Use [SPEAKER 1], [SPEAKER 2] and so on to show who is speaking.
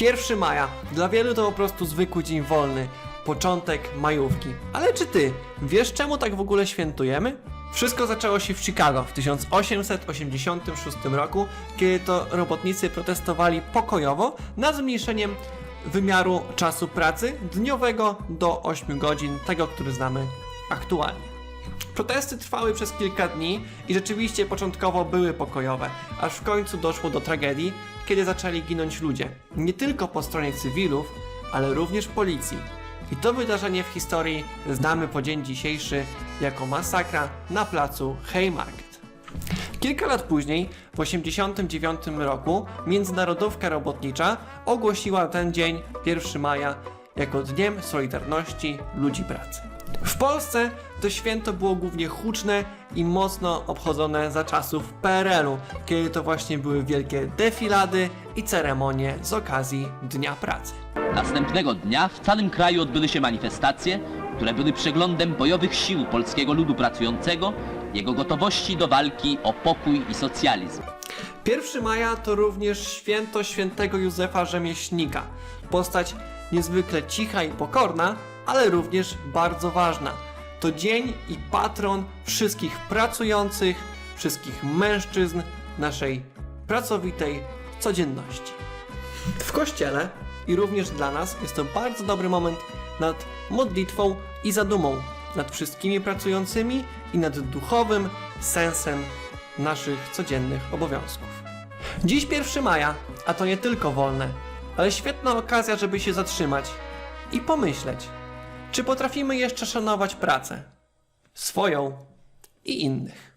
[SPEAKER 1] 1 maja. Dla wielu to po prostu zwykły dzień wolny. Początek majówki. Ale czy ty wiesz czemu tak w ogóle świętujemy? Wszystko zaczęło się w Chicago w 1886 roku, kiedy to robotnicy protestowali pokojowo nad zmniejszeniem wymiaru czasu pracy dniowego do 8 godzin, tego, który znamy aktualnie. Protesty trwały przez kilka dni i rzeczywiście początkowo były pokojowe, aż w końcu doszło do tragedii, kiedy zaczęli ginąć ludzie. Nie tylko po stronie cywilów, ale również policji. I to wydarzenie w historii znamy po dzień dzisiejszy jako masakra na placu Haymarket. Kilka lat później, w 1989 roku, Międzynarodówka Robotnicza ogłosiła ten dzień, 1 maja, jako Dniem Solidarności Ludzi Pracy. W Polsce to święto było głównie huczne i mocno obchodzone za czasów PRL-u, kiedy to właśnie były wielkie defilady i ceremonie z okazji Dnia Pracy.
[SPEAKER 2] Następnego dnia w całym kraju odbyły się manifestacje, które były przeglądem bojowych sił polskiego ludu pracującego, jego gotowości do walki o pokój i socjalizm.
[SPEAKER 1] 1 maja to również święto świętego Józefa Rzemieślnika. Postać niezwykle cicha i pokorna, ale również bardzo ważna. To dzień i patron wszystkich pracujących, wszystkich mężczyzn naszej pracowitej codzienności. W kościele i również dla nas jest to bardzo dobry moment nad modlitwą i zadumą nad wszystkimi pracującymi i nad duchowym sensem naszych codziennych obowiązków. Dziś 1 maja, a to nie tylko wolne, ale świetna okazja, żeby się zatrzymać i pomyśleć, czy potrafimy jeszcze szanować pracę swoją i innych.